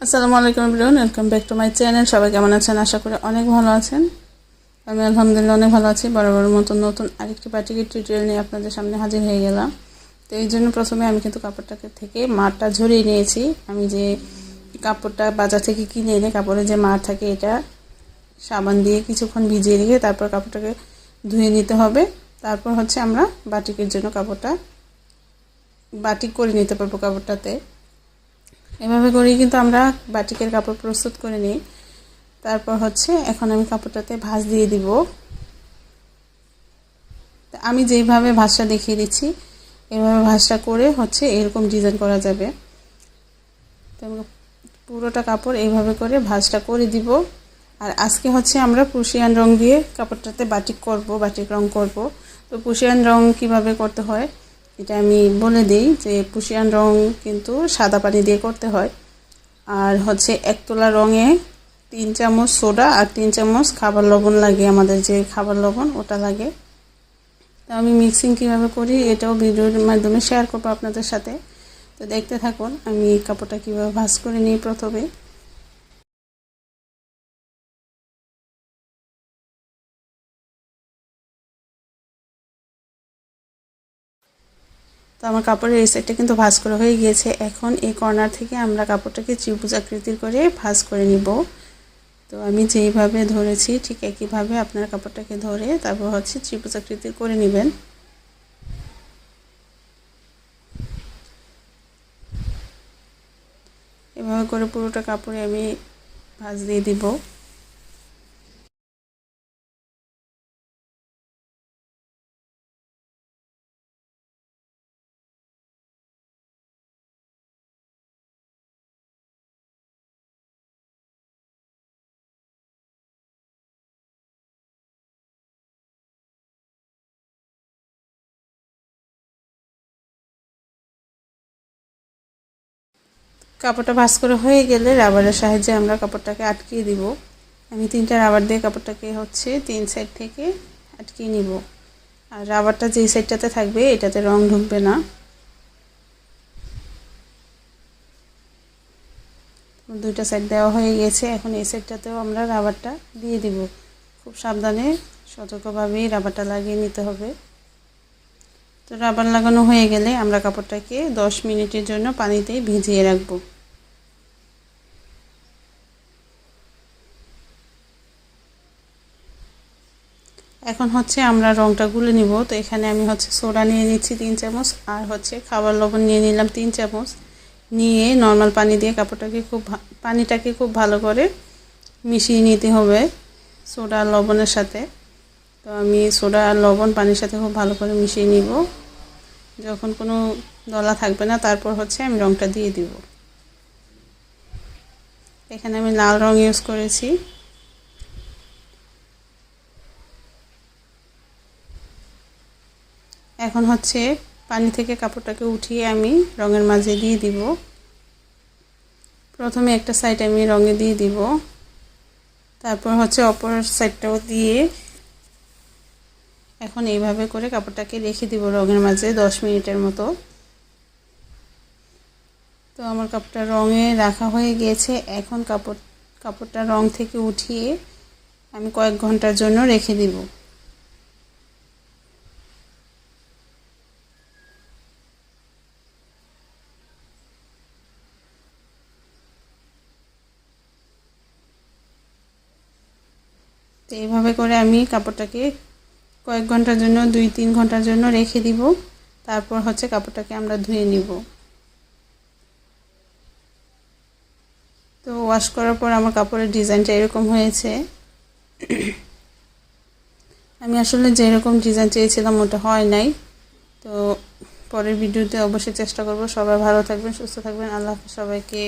আসসালামু আলাইকুম everyone welcome back to my channel সবাই কেমন আছেন? আশা করি অনেক ভালো আছেন। আমি আলহামদুলিল্লাহ অনেক ভালো আছি। বরাবর মতন নতুন আরেকটি পার্টিকের টিউটোরিয়াল নিয়ে আপনাদের সামনে হাজির হয়ে গেলাম। তো এই জন্য প্রথমে আমি কিন্তু কাপড়টাকে থেকে মারটা ঝরিয়ে নিয়েছি। আমি যে কাপড়টা বাজার থেকে কিনে এনে কাপড়ে যে মার থাকে, এটা সাবান দিয়ে কিছুক্ষণ ভিজিয়ে রেখে তারপর কাপড়টাকে ধুয়ে নিতে হবে। তারপর হচ্ছে আমরা বাটিকের জন্য কাপড়টা, বাটিক করে নিতে পারব কাপড়টাতে। এভাবে করেই কিন্তু আমরা বাটিকের কাপড় প্রস্তুত করে নিই। তারপর হচ্ছে এখন আমি কাপড়টাতে ভাঁজ দিয়ে দিব। আমি যেইভাবে ভাঁজটা দেখিয়ে দিচ্ছি, এভাবে ভাঁজটা করে হচ্ছে এরকম ডিজাইন করা যাবে। পুরোটা কাপড় এইভাবে করে ভাঁজটা করে দিব। আর আজকে হচ্ছে আমরা পুষিয়ান রং দিয়ে কাপড়টাতে বাটিক করব, বাটিক রং করব। তো পুষিয়ান রং কীভাবে করতে হয়? এটা আমি বলে দিই যে পুষিয়ান রং কিন্তু সাদা পানি দিয়ে করতে হয়। আর হচ্ছে এক তোলা রঙে তিন চামচ সোডা আর তিন চামচ খাবার লবণ লাগে আমাদের যে খাবার লবণ ওটা লাগে। তো আমি মিক্সিং কীভাবে করি এটাও ভিডিওর মাধ্যমে শেয়ার করব আপনাদের সাথে। তো দেখতে থাকুন আমি কাপড়টা কীভাবে ভাজ করে নিই প্রথমে। আমার কাপড়ের এই সাইডটা কিন্তু ভাজ করা হয়ে গিয়েছে। এখন এই কর্নার থেকে আমরা কাপড়টাকে ত্রিভুজ আকৃতির করে ভাজ করে নিব। তো আমি যেইভাবে ধরেছি, ঠিক একইভাবে আপনার কাপড়টাকে ধরে তারপর হচ্ছে ত্রিভুজ আকৃতির করে নেবেন। এভাবে করে পুরোটা কাপড়ে আমি ভাজ দিয়ে দিব। কাপড়টা ভাস করে হয়ে গেলে রাবারের সাহায্যে আমরা কাপড়টাকে আটকিয়ে দিব। আমি তিনটা রাবার দিয়ে কাপড়টাকে হচ্ছে তিন সাইড থেকে আটকিয়ে নিব। আর রাবারটা যেই সাইডটাতে থাকবে, এটাতে রং ঢুকবে না। দুইটা সাইড দেওয়া হয়ে গেছে। এখন এই সাইডটাতেও আমরা রাবারটা দিয়ে দিব। খুব সাবধানে সতর্কভাবেই রাবারটা লাগিয়ে নিতে হবে। তো রাবার লাগানো হয়ে গেলে আমরা কাপড়টাকে দশ মিনিটের জন্য পানিতে ভিজিয়ে রাখব। এখন হচ্ছে আমরা রংটা গুলে নিব। তো এখানে আমি হচ্ছে সোডা নিয়ে নিচ্ছি তিন চামচ আর হচ্ছে খাবার লবণ নিয়ে নিলাম তিন চামচ। নিয়ে নর্মাল পানি দিয়ে কাপড়টাকে খুব পানিটাকে খুব ভালো করে মিশিয়ে নিতে হবে সোডা লবণের সাথে। তো আমি সোডা আর লবণ, পানির সাথে খুব ভালো করে মিশিয়ে নিব। যখন কোনো দলা থাকবে না, তারপর হচ্ছে আমি রঙটা দিয়ে দিব। এখানে আমি লাল রং ইউজ করেছি। এখন হচ্ছে পানি থেকে কাপড়টাকে উঠিয়ে আমি রঙের মাঝে দিয়ে দিব। প্রথমে একটা সাইড আমি রঙে দিয়ে দিব। তারপর হচ্ছে অপর সাইডটাও দিয়ে এখন এইভাবে করে কাপড়টাকে রেখে দিব রঙের মাঝে দশ মিনিটের মতো। তো আমার কাপড়টা রঙে রাখা হয়ে গিয়েছে এখন কাপড়, কাপড়টা রং থেকে উঠিয়ে আমি কয়েক ঘণ্টার জন্য রেখে দিব। তো এইভাবে করে আমি কাপড়টাকে কয়েক ঘণ্টার জন্য, দুই, তিন ঘণ্টার জন্য রেখে দিব। তারপর হচ্ছে কাপড়টাকে আমরা ধুয়ে নিব। তো ওয়াশ করার পর আমার কাপড়ের ডিজাইনটা এরকম হয়েছে। আমি আসলে যেরকম ডিজাইন চেয়েছিলাম, ওটা হয় নাই। তো পরের ভিডিওতে অবশ্যই চেষ্টা করব। সবাই ভালো থাকবেন, সুস্থ থাকবেন। আল্লাহ সবাইকে।